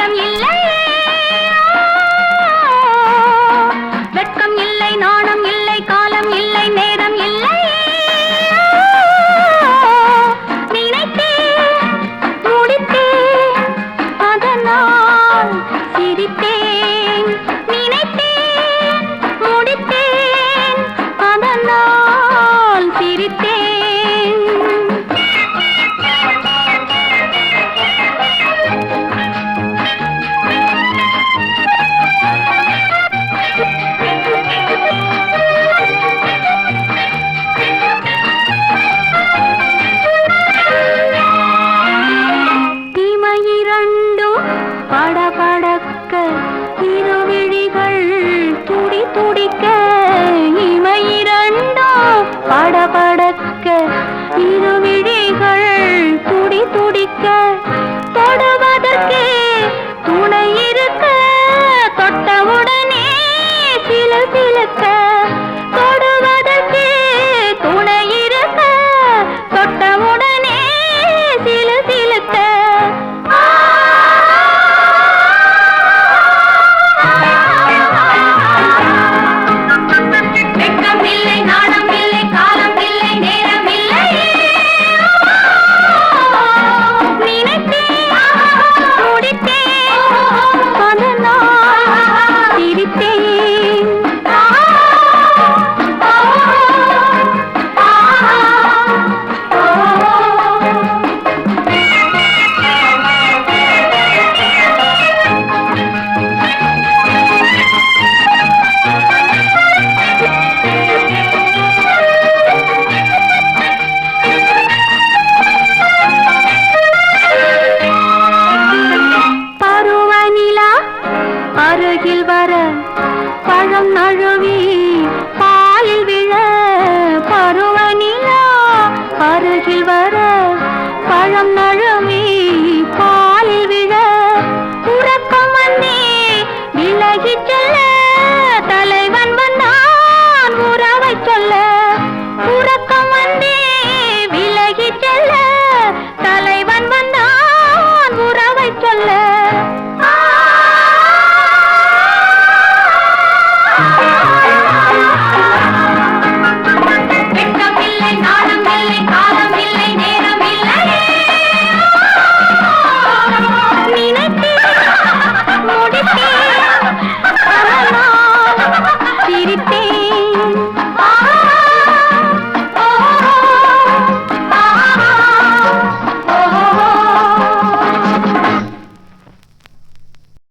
வெட்கம் இல்லை. வெட்கம் இல்லை நாணம் இல்லை காலம் இல்லை நேரம் இல்லை. நினைத்தே முடித்தே அதனால் சிரித்தே பழம் நழுவி பாலில் விழ பருவநிலா அருகில் வர பழம் நழுவி பாலில் விழ உறக்கம் வந்தே விலகிச் செல்ல